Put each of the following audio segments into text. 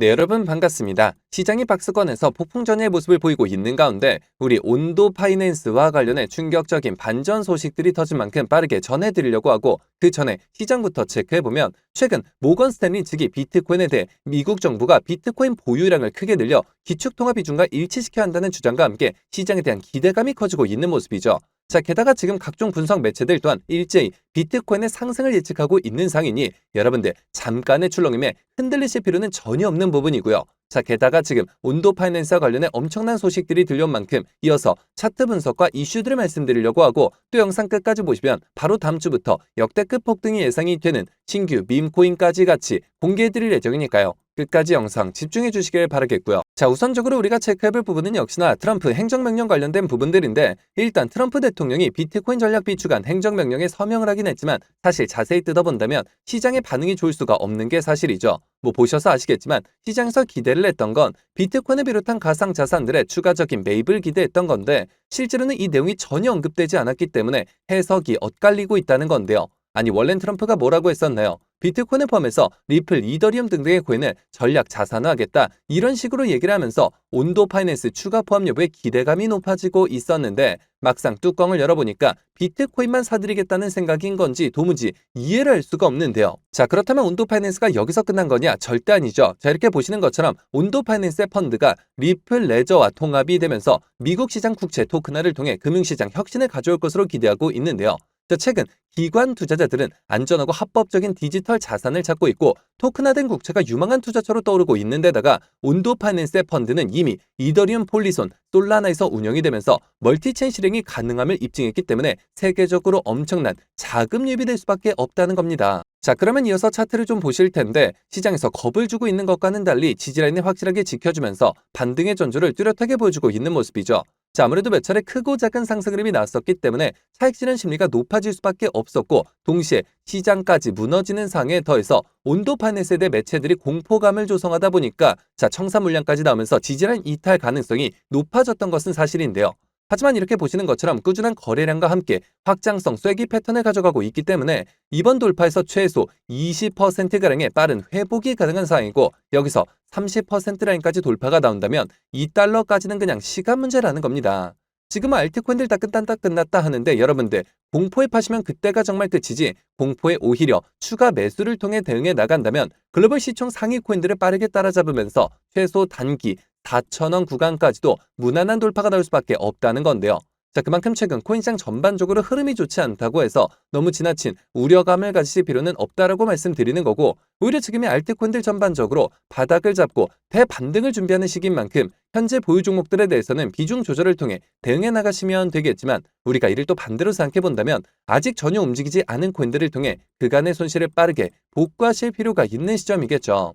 네, 여러분 반갑습니다. 시장이 박스권에서 폭풍전의 모습을 보이고 있는 가운데 우리 온도 파이낸스와 관련해 충격적인 반전 소식들이 터진 만큼 빠르게 전해드리려고 하고 그 전에 시장부터 체크해보면 최근 모건 스탠리 측이 비트코인에 대해 미국 정부가 비트코인 보유량을 크게 늘려 기축통화 비중과 일치시켜야 한다는 주장과 함께 시장에 대한 기대감이 커지고 있는 모습이죠. 자, 게다가 지금 각종 분석 매체들 또한 일제히 비트코인의 상승을 예측하고 있는 상이니 여러분들 잠깐의 출렁임에 흔들리실 필요는 전혀 없는 부분이고요. 자, 게다가 지금 온도 파이낸스와 관련해 엄청난 소식들이 들려온 만큼 이어서 차트 분석과 이슈들을 말씀드리려고 하고 또 영상 끝까지 보시면 바로 다음 주부터 역대급 폭등이 예상이 되는 신규 밈코인까지 같이 공개해드릴 예정이니까요. 끝까지 영상 집중해 주시길 바라겠고요. 자, 우선적으로 우리가 체크해볼 부분은 역시나 트럼프 행정명령 관련된 부분들인데 일단 트럼프 대통령이 비트코인 전략 비축안 행정명령에 서명을 하긴 했지만 사실 자세히 뜯어본다면 시장의 반응이 좋을 수가 없는 게 사실이죠. 뭐 보셔서 아시겠지만 시장에서 기대를 했던 건 비트코인을 비롯한 가상 자산들의 추가적인 매입을 기대했던 건데 실제로는 이 내용이 전혀 언급되지 않았기 때문에 해석이 엇갈리고 있다는 건데요. 아니 원래는 트럼프가 뭐라고 했었나요? 비트코인을 포함해서 리플, 이더리움 등등의 코인을 전략 자산화하겠다 이런 식으로 얘기를 하면서 온도 파이낸스 추가 포함 여부에 기대감이 높아지고 있었는데 막상 뚜껑을 열어보니까 비트코인만 사드리겠다는 생각인 건지 도무지 이해를 할 수가 없는데요. 자 그렇다면 온도 파이낸스가 여기서 끝난 거냐? 절대 아니죠. 자 이렇게 보시는 것처럼 온도 파이낸스의 펀드가 리플 레저와 통합이 되면서 미국 시장 국채 토큰화를 통해 금융시장 혁신을 가져올 것으로 기대하고 있는데요. 자, 최근 기관 투자자들은 안전하고 합법적인 디지털 자산을 찾고 있고 토큰화된 국채가 유망한 투자처로 떠오르고 있는 데다가 온도 파이낸스의 펀드는 이미 이더리움 폴리손, 솔라나에서 운영이 되면서 멀티체인 실행이 가능함을 입증했기 때문에 세계적으로 엄청난 자금 유입이 될 수밖에 없다는 겁니다. 자, 그러면 이어서 차트를 좀 보실 텐데 시장에서 겁을 주고 있는 것과는 달리 지지라인을 확실하게 지켜주면서 반등의 전조를 뚜렷하게 보여주고 있는 모습이죠. 자, 아무래도 몇 차례 크고 작은 상승 흐름이 나왔었기 때문에 차익 실현 심리가 높아질 수밖에 없 었고 동시에 시장까지 무너지는 상에 더해서 온도 판넬 세대 매체들이 공포감을 조성하다 보니까 자, 청산 물량까지 나오면서 지지라인 이탈 가능성이 높아졌던 것은 사실인데요. 하지만 이렇게 보시는 것처럼 꾸준한 거래량과 함께 확장성 쐐기 패턴을 가져가고 있기 때문에 이번 돌파에서 최소 20%가량의 빠른 회복이 가능한 상황이고 여기서 30% 라인까지 돌파가 나온다면 2달러까지는 그냥 시간 문제라는 겁니다. 지금 알트코인들 다 끝났다 끝났다 하는데 여러분들 공포에 파시면 그때가 정말 끝이지 공포에 오히려 추가 매수를 통해 대응해 나간다면 글로벌 시총 상위 코인들을 빠르게 따라잡으면서 최소 단기 4천원 구간까지도 무난한 돌파가 나올 수밖에 없다는 건데요. 자, 그만큼 최근 코인시장 전반적으로 흐름이 좋지 않다고 해서 너무 지나친 우려감을 가지실 필요는 없다라고 말씀드리는 거고 오히려 지금의 알트코인들 전반적으로 바닥을 잡고 대반등을 준비하는 시기인 만큼 현재 보유 종목들에 대해서는 비중 조절을 통해 대응해 나가시면 되겠지만 우리가 이를 또 반대로 생각해 본다면 아직 전혀 움직이지 않은 코인들을 통해 그간의 손실을 빠르게 복구하실 필요가 있는 시점이겠죠.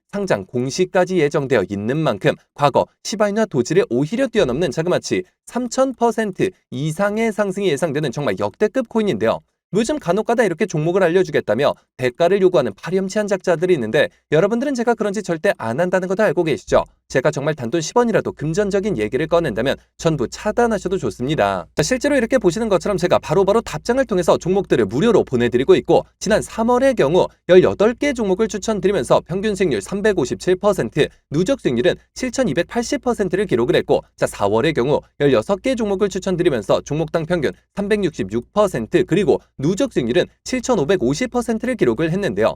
상장 공시까지 예정되어 있는 만큼 과거 시바이나 도지를 오히려 뛰어넘는 자그마치 3000% 이상의 상승이 예상되는 정말 역대급 코인인데요. 요즘 간혹가다 이렇게 종목을 알려주겠다며 대가를 요구하는 파렴치한 작자들이 있는데 여러분들은 제가 그런지 절대 안 한다는 것도 알고 계시죠? 제가 정말 단돈 10원이라도 금전적인 얘기를 꺼낸다면 전부 차단하셔도 좋습니다. 자, 실제로 이렇게 보시는 것처럼 제가 바로바로 바로 답장을 통해서 종목들을 무료로 보내드리고 있고 지난 3월의 경우 18개 종목을 추천드리면서 평균 수익률 357%, 누적 수익률은 7280%를 기록을 했고 자 4월의 경우 16개 종목을 추천드리면서 종목당 평균 366% 그리고 누적 수익률은 7550%를 기록을 했는데요.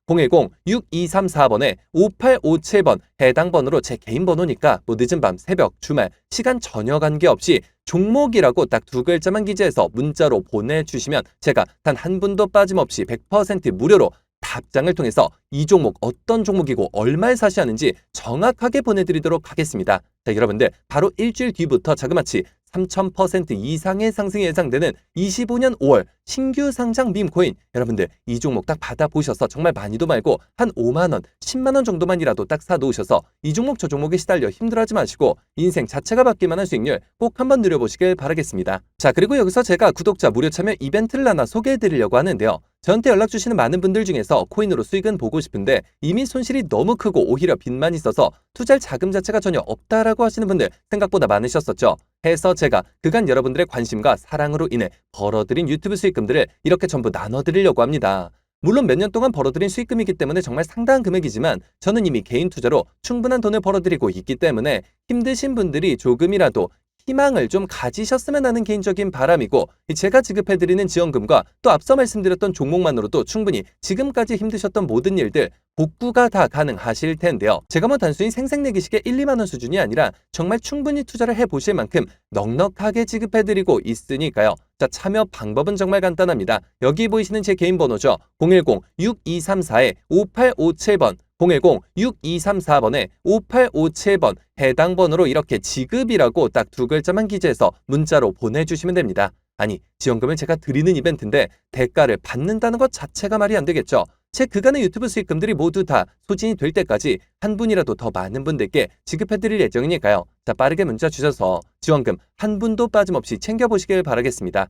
010-6234번에 5857번 해당 번호로 제 개인 번호니까 뭐 늦은 밤, 새벽, 주말, 시간 전혀 관계없이 종목이라고 딱 두 글자만 기재해서 문자로 보내주시면 제가 단 한 분도 빠짐없이 100% 무료로 답장을 통해서 이 종목 어떤 종목이고 얼마에 사셔야 하는지 정확하게 보내드리도록 하겠습니다. 자, 여러분들 바로 일주일 뒤부터 자그마치 3000% 이상의 상승이 예상되는 25년 5월 신규 상장 밈코인 여러분들 이 종목 딱 받아보셔서 정말 많이도 말고 한 5만원, 10만원 정도만이라도 딱 사놓으셔서 이 종목 저 종목에 시달려 힘들어하지 마시고 인생 자체가 바뀔 만한 수익률 꼭 한번 누려보시길 바라겠습니다. 자 그리고 여기서 제가 구독자 무료 참여 이벤트를 하나 소개해드리려고 하는데요. 저한테 연락 주시는 많은 분들 중에서 코인으로 수익은 보고 싶은데 이미 손실이 너무 크고 오히려 빚만 있어서 투자할 자금 자체가 전혀 없다라고 하시는 분들 생각보다 많으셨었죠. 해서 제가 그간 여러분들의 관심과 사랑으로 인해 벌어들인 유튜브 수익금들을 이렇게 전부 나눠드리려고 합니다. 물론 몇 년 동안 벌어들인 수익금이기 때문에 정말 상당한 금액이지만 저는 이미 개인 투자로 충분한 돈을 벌어들이고 있기 때문에 힘드신 분들이 조금이라도 희망을 좀 가지셨으면 하는 개인적인 바람이고 제가 지급해드리는 지원금과 또 앞서 말씀드렸던 종목만으로도 충분히 지금까지 힘드셨던 모든 일들 복구가 다 가능하실 텐데요. 제가 뭐 단순히 생색내기식의 1, 2만 원 수준이 아니라 정말 충분히 투자를 해보실 만큼 넉넉하게 지급해드리고 있으니까요. 자, 참여 방법은 정말 간단합니다. 여기 보이시는 제 개인 번호죠. 010-6234-5857번 010-6234번에 5857번 해당 번호로 이렇게 지급이라고 딱 두 글자만 기재해서 문자로 보내주시면 됩니다. 아니, 지원금을 제가 드리는 이벤트인데 대가를 받는다는 것 자체가 말이 안 되겠죠. 제 그간의 유튜브 수익금들이 모두 다 소진이 될 때까지 한 분이라도 더 많은 분들께 지급해드릴 예정이니까요. 자, 빠르게 문자 주셔서 지원금 한 분도 빠짐없이 챙겨보시길 바라겠습니다.